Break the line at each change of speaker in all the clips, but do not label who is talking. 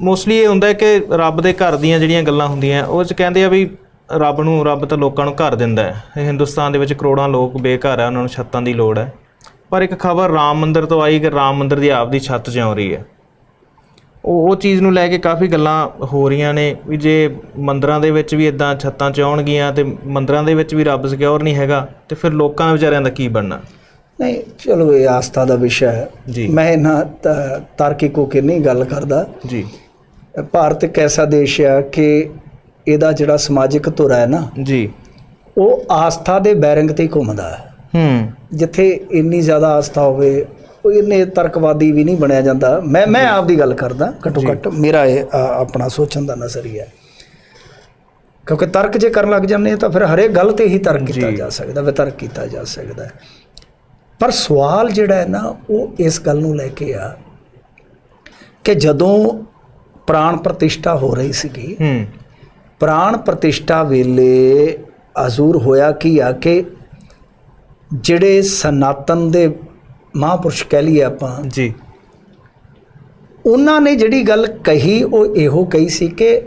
Mostly ਇਹ ਹੁੰਦਾ ਕਿ ਰੱਬ ਦੇ ਘਰ ਦੀਆਂ ਜਿਹੜੀਆਂ ਗੱਲਾਂ ਹੁੰਦੀਆਂ ਉਹ ਚ ਕਹਿੰਦੇ ਆ ਵੀ ਰੱਬ ਨੂੰ ਰੱਬ ਤਾਂ ਲੋਕਾਂ ਨੂੰ ਘਰ ਦਿੰਦਾ ਹੈ। ਇਹ ਹਿੰਦੁਸਤਾਨ ਦੇ ਵਿੱਚ ਕਰੋੜਾਂ ਲੋਕ ਬੇਘਰ ਆ ਉਹਨਾਂ ਨੂੰ ਛੱਤਾਂ ਦੀ ਲੋੜ ਹੈ। ਪਰ ਇੱਕ ਖਬਰ ਰਾਮ ਮੰਦਿਰ ਤੋਂ ਆਈ ਕਿ ਰਾਮ ਮੰਦਿਰ ਦੀ ਆਪਦੀ ਛੱਤ ਜਿਉਂ ਰਹੀ ਹੈ। ਉਹ ਉਹ ਚੀਜ਼ ਨੂੰ ਲੈ ਕੇ ਕਾਫੀ ਗੱਲਾਂ ਹੋ ਰਹੀਆਂ ਨੇ ਵੀ ਜੇ ਮੰਦਿਰਾਂ ਦੇ ਵਿੱਚ ਵੀ ਇਦਾਂ ਛੱਤਾਂ ਚ ਆਉਣਗੀਆਂ ਤੇ ਮੰਦਿਰਾਂ ਦੇ ਵਿੱਚ ਵੀ ਰੱਬ ਸਿਕਿਉਰ ਨਹੀਂ ਹੈਗਾ ਤੇ ਫਿਰ ਲੋਕਾਂ ਵਿਚਾਰਿਆਂ ਦਾ ਕੀ ਬਣਨਾ?
ਨਹੀਂ ਚਲੋ ਇਹ ਆਸਥਾ ਦਾ ਵਿਸ਼ਾ ਹੈ। ਮੈਂ ਨਾ ਤਾਰਕਿਕ ਕੇ ਨਹੀਂ ਗੱਲ ਕਰਦਾ।
ਜੀ।
ਭਾਰਤ ਇੱਕ ਐਸਾ ਦੇਸ਼ ਹੈ ਕਿ ਇਹਦਾ ਜਿਹੜਾ ਸਮਾਜਿਕ ਧੁਰਾ ਹੈ ਨਾ
ਜੀ।
ਉਹ ਆਸਥਾ ਦੇ ਬੈਰਿੰਗ ਤੇ ਘੁੰਮਦਾ ਹੈ।
ਹੂੰ।
ਜਿੱਥੇ ਇੰਨੀ ਜ਼ਿਆਦਾ ਆਸਥਾ ਹੋਵੇ ਉਹ ਇੰਨੇ ਤਰਕਵਾਦੀ ਵੀ ਨਹੀਂ ਬਣਿਆ ਜਾਂਦਾ। ਮੈਂ ਮੈਂ ਆਪ ਦੀ ਗੱਲ ਕਰਦਾ ਘੱਟੋ ਘੱਟ ਮੇਰਾ ਇਹ ਆ, ਆਪਣਾ ਸੋਚਣ ਦਾ ਨਜ਼ਰੀਆ ਹੈ ਕਿਉਂਕਿ ਤਰਕ ਜੇ ਕਰਨ ਲੱਗ ਜਾਂਦੇ ਤਾਂ ਫਿਰ ਹਰੇਕ ਗੱਲ ਤੇ ਹੀ ਤਰਕ ਕੀਤਾ ਜਾ ਸਕਦਾ ਵਿਤਰਕ ਕੀਤਾ ਜਾ ਸਕਦਾ ਹੈ। ਪਰ ਸਵਾਲ ਜਿਹੜਾ ਹੈ ਨਾ ਉਹ ਇਸ ਗੱਲ ਨੂੰ ਲੈ ਕੇ ਆ ਕਿ ਜਦੋਂ ਪ੍ਰਾਣ ਪ੍ਰਤਿਸ਼ਠਾ ਹੋ ਰਹੀ ਸੀਗੀ।
ਹੂੰ।
ਪ੍ਰਾਣ ਪ੍ਰਤਿਸ਼ਠਾ ਵੇਲੇ ਹਜ਼ੂਰ ਹੋਇਆ ਕੀ ਆ ਕਿ ਜਿਹੜੇ ਸਨਾਤਨ ਦੇ ਮਹਾਂਪੁਰਸ਼ ਕਹਿ ਲਈਏ ਆਪਾਂ
ਜੀ।
ਉਹਨਾਂ ਨੇ ਜਿਹੜੀ ਗੱਲ ਕਹੀ ਉਹ ਇਹੋ ਕਹੀ ਸੀ ਕਿ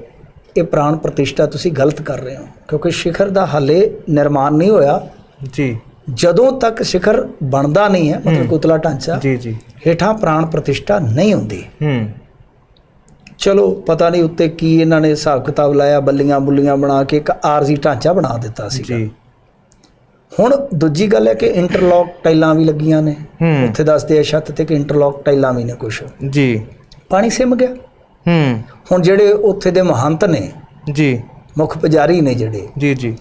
ਇਹ ਪ੍ਰਾਣ ਪ੍ਰਤਿਸ਼ਠਾ ਤੁਸੀਂ ਗਲਤ ਕਰ ਰਹੇ ਹੋ ਕਿਉਂਕਿ ਸ਼ਿਖਰ ਦਾ ਹਾਲੇ ਨਿਰਮਾਣ ਨਹੀਂ ਹੋਇਆ।
ਜੀ।
ਜਦੋਂ ਤੱਕ ਸ਼ਿਖਰ ਬਣਦਾ ਨਹੀਂ ਹੈ ਮਤਲਬ ਕੁਤਲਾ ਢਾਂਚਾ
ਜੀ ਜੀ।
ਹੇਠਾਂ ਪ੍ਰਾਣ ਪ੍ਰਤਿਸ਼ਠਾ ਨਹੀਂ ਹੁੰਦੀ।
ਹੂੰ।
ਚਲੋ ਪਤਾ ਨਹੀਂ ਉੱਤੇ ਕੀ ਇਹਨਾਂ ਨੇ ਹਿਸਾਬ ਕਿਤਾਬ ਲਾਇਆ ਬੱਲੀਆਂ ਬੁੱਲੀਆਂ ਬਣਾ ਕੇ ਇੱਕ ਆਰਜ਼ੀ ਢਾਂਚਾ ਬਣਾ ਦਿੱਤਾ ਸੀ
ਜੀ
ਹੁਣ ਦੂਜੀ ਗੱਲ ਹੈ ਕਿ ਇੰਟਰਲੌਕ ਟਾਈਲਾਂ ਵੀ ਲੱਗੀਆਂ ਨੇ। ਉੱਥੇ ਦੱਸਦੇ ਆ ਛੱਤ ਤੇ ਕਿ ਇੰਟਰਲੌਕ ਟਾਈਲਾਂ ਵੀ ਨੇ ਕੁਝ
ਜੀ।
ਪਾਣੀ ਸਿਮ ਗਿਆ?
ਹੂੰ।
ਹੁਣ ਜਿਹੜੇ ਉੱਥੇ ਦੇ ਮਹੰਤ ਨੇ
ਜੀ।
ਮੁੱਖ ਪੁਜਾਰੀ ਨੇ ਜਿਹੜੇ
ਜੀ ਜੀ।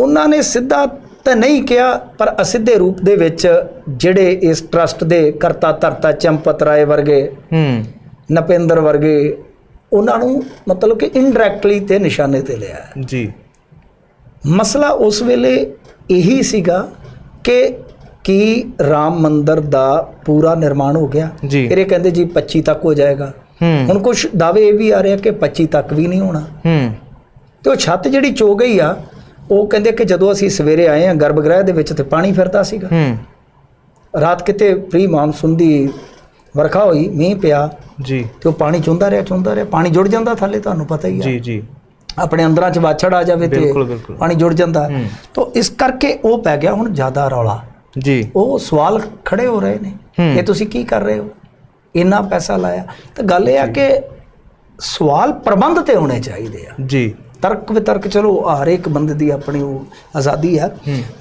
ਉਹਨਾਂ ਨੇ ਸਿੱਧਾ ਤਾਂ ਨਹੀਂ ਕਿਹਾ ਪਰ ਅਸਿੱਧੇ ਰੂਪ ਦੇ ਵਿੱਚ ਜਿਹੜੇ ਇਸ ਟਰਸਟ ਦੇ ਕਰਤਾ ਧਰਤਾ ਚੰਪਤ ਰਾਏ ਵਰਗੇ
ਹੂੰ।
ਨਪਿੰਦਰ ਵਰਗੇ ਉਹਨਾਂ ਨੂੰ ਮਤਲਬ ਕਿ ਇਨਡਾਇਰੈਕਟਲੀ ਤੇ ਨਿਸ਼ਾਨੇ ਤੇ ਲਿਆ।
ਜੀ।
ਮਸਲਾ ਉਸ ਵੇਲੇ ਇਹੀ ਸੀਗਾ ਕਿ ਕੀ ਰਾਮ ਮੰਦਿਰ ਦਾ ਪੂਰਾ ਨਿਰਮਾਣ ਹੋ ਗਿਆ। ਫਿਰ ਇਹ ਕਹਿੰਦੇ ਜੀ 25 ਤੱਕ ਹੋ ਜਾਏਗਾ। ਹੁਣ ਕੁਝ ਦਾਅਵੇ ਇਹ ਵੀ ਆ ਰਹੇ ਆ ਕਿ 25 ਤੱਕ ਵੀ ਨਹੀਂ ਹੋਣਾ।
ਹੂੰ।
ਤੇ ਉਹ ਛੱਤ ਜਿਹੜੀ ਚੋ ਗਈ ਆ ਉਹ ਕਹਿੰਦੇ ਕਿ ਜਦੋਂ ਅਸੀਂ ਸਵੇਰੇ ਆਏ ਆ ਗਰਭਗ੍ਰਹਿ ਦੇ ਵਿੱਚ ਤੇ ਪਾਣੀ ਫਿਰਦਾ ਸੀਗਾ।
ਹੂੰ।
ਰਾਤ ਕਿਤੇ ਪ੍ਰੀ ਮਾਨਸੂਨ ਦੀ ਵਰਖਾ ਹੋਈ ਮੀਂਹ ਪਿਆ
ਜੀ।
ਤੇ ਉਹ ਪਾਣੀ ਚੁੰਦਾ ਰਿਹਾ ਚੁੰਦਾ ਰਿਹਾ। ਪਾਣੀ ਜੁੜ ਜਾਂਦਾ ਥੱਲੇ ਤੁਹਾਨੂੰ ਪਤਾ ਹੀ ਆ।
ਜੀ ਜੀ।
ਆਪਣੇ ਅੰਦਰਾਂ 'ਚ ਵਾਛੜ ਆ ਜਾਵੇ ਤੇ ਪਾਣੀ ਜੁੜ ਜਾਂਦਾ। ਤਾਂ ਇਸ ਕਰਕੇ ਉਹ ਪੈ ਗਿਆ ਹੁਣ ਜ਼ਿਆਦਾ ਰੌਲਾ।
ਜੀ।
ਉਹ ਸਵਾਲ ਖੜੇ ਹੋ ਰਹੇ ਨੇ। ਕਿ ਤੁਸੀਂ ਕੀ ਕਰ ਰਹੇ ਹੋ? ਇੰਨਾ ਪੈਸਾ ਲਾਇਆ। ਤਾਂ ਗੱਲ ਇਹ ਆ ਕਿ ਸਵਾਲ ਪ੍ਰਬੰਧ ਤੇ ਹੋਣੇ ਚਾਹੀਦੇ ਆ।
ਜੀ।
ਤਰਕ ਵਿਤਰਕ ਚਲੋ ਹਰ ਇੱਕ ਬੰਦੇ ਦੀ ਆਪਣੀ ਉਹ ਆਜ਼ਾਦੀ ਆ।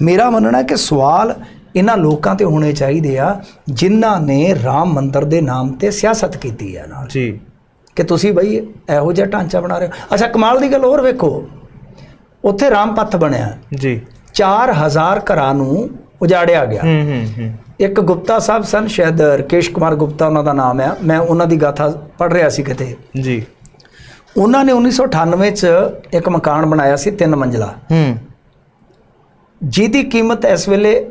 ਮੇਰਾ ਮੰਨਣਾ ਹੈ ਕਿ ਸਵਾਲ ਇਹਨਾਂ ਲੋਕਾਂ ਤੇ ਹੋਣੇ ਚਾਹੀਦੇ ਆ ਜਿਨ੍ਹਾਂ ਨੇ ਰਾਮ ਮੰਦਿਰ ਦੇ ਨਾਮ ਤੇ ਸਿਆਸਤ ਕੀਤੀ ਹੈ ਨਾਲ।
ਜੀ।
ਕਿ ਤੁਸੀਂ ਬਈ ਇਹੋ ਜਿਹਾ ਢਾਂਚਾ ਬਣਾ ਰਹੇ ਹੋ। ਅੱਛਾ ਕਮਾਲ ਦੀ ਗੱਲ ਹੋਰ ਵੇਖੋ। ਉੱਥੇ ਰਾਮ ਪੱਥ ਬਣਿਆ।
ਜੀ।
4000 ਘਰਾਂ ਨੂੰ ਉਜਾੜਿਆ ਗਿਆ।
ਹੂੰ ਹੂੰ ਹੂੰ।
ਇੱਕ ਗੁਪਤਾ ਸਾਹਿਬ ਸਨ ਸ਼ਾਇਦ ਰਕੇਸ਼ ਕੁਮਾਰ ਗੁਪਤਾ ਉਹਨਾਂ ਦਾ ਨਾਮ ਹੈ ਮੈਂ ਉਹਨਾਂ ਦੀ ਗਾਥਾ ਪੜ੍ਹ ਰਿਹਾ ਸੀ ਕਿਤੇ।
ਜੀ।
ਉਹਨਾਂ ਨੇ 1998 ਚ ਇੱਕ ਮਕਾਨ ਬਣਾਇਆ ਸੀ ਤਿੰਨ ਮੰਜ਼ਲਾ।
ਹੂੰ।
ਜਿਹਦੀ ਕੀਮਤ ਇਸ ਵੇਲੇ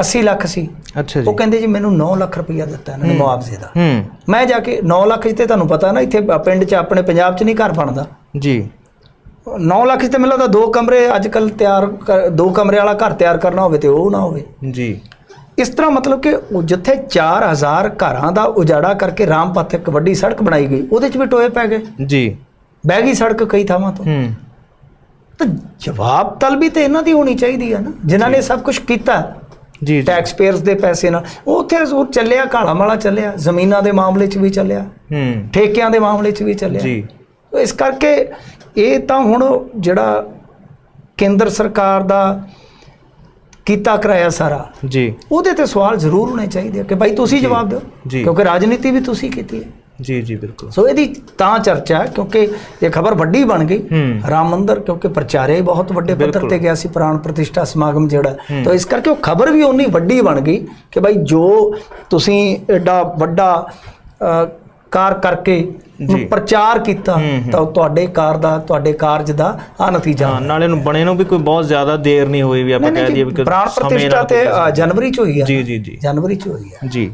80 ਲੱਖ ਸੀ।
ਅੱਛਾ
ਉਹ
ਜੀ
ਕਹਿੰਦੇ ਜੀ ਮੈਨੂੰ 9 ਲੱਖ ਰੁਪਈਆ ਦਿੱਤਾ ਇਹਨਾਂ ਨੇ ਮੁਆਵਜ਼ੇ ਦਾ।
ਹੂੰ।
ਮੈਂ ਜਾ ਕੇ 9 ਲੱਖ 'ਚ ਤੇ ਤੁਹਾਨੂੰ ਪਤਾ ਨਾ ਇੱਥੇ ਪਿੰਡ 'ਚ ਆਪਣੇ ਪੰਜਾਬ 'ਚ ਨਹੀਂ ਘਰ ਬਣਦਾ।
ਜੀ।
9 ਲੱਖ ਤੇ ਮੈਨੂੰ ਲੱਗਦਾ ਦੋ ਕਮਰੇ ਅੱਜ ਕੱਲ ਤਿਆਰ ਦੋ ਕਮਰੇ ਵਾਲਾ ਘਰ ਤਿਆਰ ਕਰਨਾ ਹੋਵੇ ਤੇ ਉਹ ਨਾ ਹੋਵੇ।
ਜੀ।
ਇਸ ਤਰ੍ਹਾਂ ਮਤਲਬ ਕਿ ਉਹ ਜਿੱਥੇ 4000 ਘਰਾਂ ਦਾ ਉਜਾੜਾ ਕਰਕੇ ਰਾਮਪਥ ਇੱਕ ਵੱਡੀ ਸੜਕ ਬਣਾਈ ਗਈ ਉਹਦੇ 'ਚ ਵੀ ਟੋਏ ਪੈ ਗਏ।
ਜੀ।
ਬਹਿ ਗਈ ਸੜਕ ਕਈ ਥਾਵਾਂ ਤੋਂ।
ਹੂੰ।
ਤਾਂ ਜਵਾਬ ਤਲਬੀ ਤੇ ਇਹਨਾਂ ਦੀ ਹੋਣੀ ਚਾਹੀਦੀ ਹੈ ਨਾ। ਜਿਨ੍ਹਾਂ ਨੇ ਸਭ ਕੁਝ ਕੀਤਾ।
ਜੀ
ਟੈਕਸ ਪੇਅਰਸ ਦੇ ਪੈਸੇ ਨਾਲ। ਉਹ ਉੱਥੇ ਉਹ ਚੱਲਿਆ ਕਾਲਾ ਮਾਲਾ ਚੱਲਿਆ ਜ਼ਮੀਨਾਂ ਦੇ ਮਾਮਲੇ 'ਚ ਵੀ ਚੱਲਿਆ।
ਹੂੰ।
ਠੇਕਿਆਂ ਦੇ ਮਾਮਲੇ 'ਚ ਵੀ ਚੱਲਿਆ।
ਜੀ।
ਇਸ ਕਰਕੇ ਇਹ ਤਾਂ ਹੁਣ ਜਿਹੜਾ ਕੇਂਦਰ ਸਰਕਾਰ ਦਾ ਕੀਤਾ ਕਰਾਇਆ ਸਾਰਾ
ਜੀ।
ਉਹਦੇ ਤੇ ਸਵਾਲ ਜ਼ਰੂਰ ਹੋਣੇ ਚਾਹੀਦੇ ਕਿ ਭਾਈ ਤੁਸੀਂ ਜਵਾਬ ਦਿਓ। ਕਿਉਂਕਿ ਰਾਜਨੀਤੀ ਵੀ ਤੁਸੀਂ ਕੀਤੀ ਹੈ।
ਜੀ ਜੀ ਬਿਲਕੁਲ।
ਸੋ ਇਹਦੀ ਤਾਂ ਚਰਚਾ ਹੈ ਕਿਉਂਕਿ ਇਹ ਖਬਰ ਵੱਡੀ ਬਣ ਗਈ।
ਹੂੰ।
ਰਾਮ ਮੰਦਿਰ ਕਿਉਂਕਿ ਪ੍ਰਚਾਰਿਆ ਹੀ ਬਹੁਤ ਵੱਡੇ ਪੱਧਰ। ਤੇ ਗਿਆ ਸੀ ਪ੍ਰਾਣ ਪ੍ਰਤਿਸ਼ਠਾ ਸਮਾਗਮ ਜਿਹੜਾ। ਤਾਂ ਇਸ ਕਰਕੇ ਉਹ ਖਬਰ ਵੀ ਉਨੀ ਵੱਡੀ ਬਣ ਗਈ ਕਿ ਭਾਈ ਜੋ ਤੁਸੀਂ ਐਡਾ ਵੱਡਾ ਕਾਰ ਕਰਕੇ। ਪ੍ਰਚਾਰ ਕੀਤਾ
ਹੂੰ, ਹੂੰ।
ਤਾਂ ਤੁਹਾਡੇ ਕਾਰ ਦਾ ਤੁਹਾਡੇ ਕਾਰਜ ਦਾ ਆ ਨਤੀਜਾ
ਹਾਂ ਨਾਲੇ ਨੂੰ ਬਣੇ ਨੂੰ ਵੀ ਕੋਈ ਬਹੁਤ ਜ਼ਿਆਦਾ ਦੇਰ ਨਹੀਂ ਹੋਈ ਵੀ ਆਪਾਂ ਕਹਿ ਦਈਏ ਵੀ ਸਮੇਂ
ਪ੍ਰਤਿਸ਼ਠਾ
ਨਾਲ
ਤੇ ਜਨਵਰੀ ਚ ਹੋਈ ਆ।
ਜੀ ਜੀ ਜੀ।
ਜਨਵਰੀ ਚ ਹੋਈ ਆ।
ਜੀ।